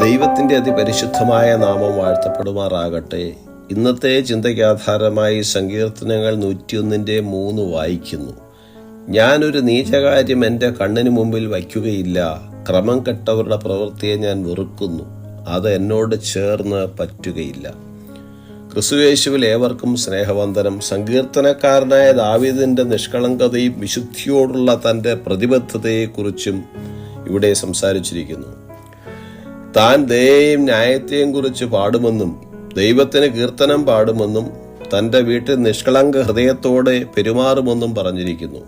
ദൈവത്തിന്റെ അതിപരിശുദ്ധമായ നാമം വാഴ്ത്തപ്പെടുമാറാകട്ടെ. ഇന്നത്തെ ചിന്തയ്ക്ക് ആധാരമായി സങ്കീർത്തനങ്ങൾ നൂറ്റിയൊന്നിന്റെ മൂന്ന് വായിക്കുന്നു. ഞാനൊരു നീചകാര്യം എന്റെ കണ്ണിന് മുമ്പിൽ വയ്ക്കുകയില്ല. ക്രമം കെട്ടവരുടെ പ്രവൃത്തിയെ ഞാൻ വെറുക്കുന്നു. അത് എന്നോട് ചേർന്ന് പറ്റുകയില്ല. ക്രിസ്തുവേശുവിൽ ഏവർക്കും സ്നേഹവന്ദനം. സങ്കീർത്തനക്കാരനായ ദാവീദിന്റെ നിഷ്കളങ്കതയും വിശുദ്ധിയോടുള്ള തന്റെ പ്രതിബദ്ധതയെക്കുറിച്ചും ഇവിടെ സംസാരിച്ചിരിക്കുന്നു. താൻ ദയയും ന്യായത്തെയും കുറിച്ച് പാടുമെന്നും ദൈവത്തിന് കീർത്തനം പാടുമെന്നും തന്റെ വീട്ടിൽ നിഷ്കളങ്ക ഹൃദയത്തോടെ പെരുമാറുമെന്നും പറഞ്ഞിരിക്കുന്നു.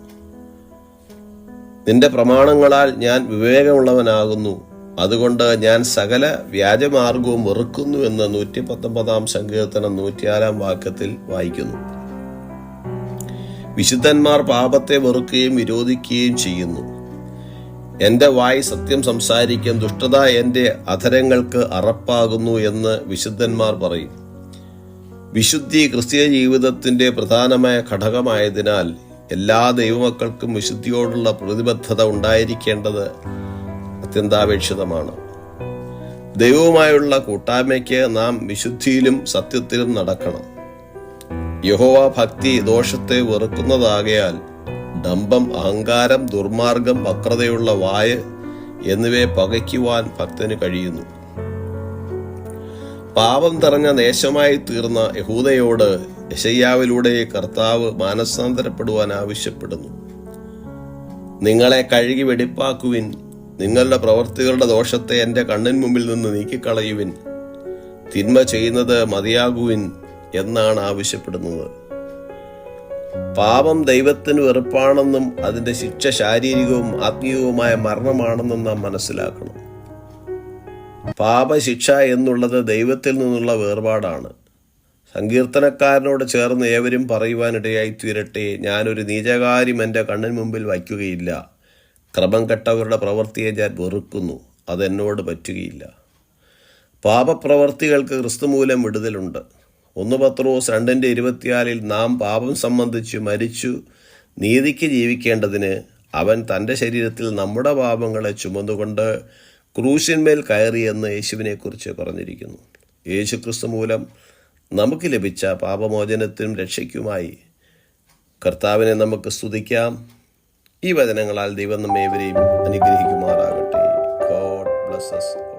നിന്റെ പ്രമാണങ്ങളാൽ ഞാൻ വിവേകമുള്ളവനാകുന്നു. അതുകൊണ്ട് ഞാൻ സകല വ്യാജമാർഗവും വെറുക്കുന്നു എന്ന് നൂറ്റി പത്തൊമ്പതാം സങ്കീർത്തനം നൂറ്റിയാറാം വാക്യത്തിൽ വായിക്കുന്നു. വിശുദ്ധന്മാർ പാപത്തെ വെറുക്കുകയും വിരോധിക്കുകയും ചെയ്യുന്നു. എന്റെ വായി സത്യം സംസാരിക്കും ദുഷ്ടത എന്റെ അധരങ്ങൾക്ക് അറപ്പാകുന്നു എന്ന് വിശുദ്ധന്മാർ പറയും. വിശുദ്ധി ക്രിസ്തീയ ജീവിതത്തിന്റെ പ്രധാനമായ ഘടകമായതിനാൽ എല്ലാ ദൈവമക്കൾക്കും വിശുദ്ധിയോടുള്ള പ്രതിബദ്ധത ഉണ്ടായിരിക്കേണ്ടത് അത്യന്താപേക്ഷിതമാണ്. ദൈവവുമായുള്ള കൂട്ടായ്മയ്ക്ക് നാം വിശുദ്ധിയിലും സത്യത്തിലും നടക്കണം. യഹോവ ഭക്തി ദോഷത്തെ വെറുക്കുന്നതാകയാൽ ഡംബം അഹങ്കാരം ദുർമാർഗം വക്രതയുള്ള വായ എന്നിവയെ പകയ്ക്കുവാൻ ഭക്തന് കഴിയുന്നു. പാപം നിറഞ്ഞ നേശമായി തീർന്ന യഹൂദയോട് യശയ്യാവിലൂടെ കർത്താവ് മാനസാന്തരപ്പെടുവാൻ ആവശ്യപ്പെടുന്നു. നിങ്ങളെ കഴുകി വെടിപ്പാക്കുവിൻ നിങ്ങളുടെ പ്രവർത്തികളുടെ ദോഷത്തെ എന്റെ കണ്ണിൻ മുമ്പിൽ നിന്ന് നീക്കിക്കളയുവിൻ തിന്മ ചെയ്യുന്നത് മതിയാകുവിൻ എന്നാണ് ആവശ്യപ്പെടുന്നത്. പാപം ദൈവത്തിന് വെറുപ്പാണെന്നും അതിന്റെ ശിക്ഷ ശാരീരികവും ആത്മീയവുമായ മരണമാണെന്നും നാം മനസ്സിലാക്കണം. പാപശിക്ഷ എന്നുള്ളത് ദൈവത്തിൽ നിന്നുള്ള വേർപാടാണ്. സങ്കീർത്തനക്കാരനോട് ചേർന്ന് ഏവരും പറയുവാനിടയായി തീരട്ടെ ഞാനൊരു നീചകാര്യം എന്റെ കണ്ണിന് മുമ്പിൽ വയ്ക്കുകയില്ല. ക്രമം കെട്ടവരുടെ പ്രവൃത്തിയെ ഞാൻ വെറുക്കുന്നു അതെന്നോട് പറ്റുകയില്ല. പാപപ്രവർത്തികൾക്ക് ക്രിസ്തുമൂലം വിടുതലുണ്ട്. ഒന്ന് പത്രോസ് രണ്ടിന്റെ ഇരുപത്തിയാലിൽ നാം പാപം സംബന്ധിച്ച് മരിച്ചു. നീതിക്ക് ജീവിക്കേണ്ടതിന് അവൻ തന്റെ ശരീരത്തിൽ നമ്മുടെ പാപങ്ങളെ ചുമന്നുകൊണ്ട് ക്രൂശിന്മേൽ കയറിയെന്ന് യേശുവിനെക്കുറിച്ച് പറഞ്ഞിരിക്കുന്നു. യേശുക്രിസ്തു മൂലം നമുക്ക് ലഭിച്ച പാപമോചനത്തിനും രക്ഷയ്ക്കുമായി കർത്താവിനെ നമുക്ക് സ്തുതിക്കാം. ഈ വചനങ്ങളാൽ ദൈവം നമ്മേവരെയും അനുഗ്രഹിക്കുമാറാകട്ടെ. God blesses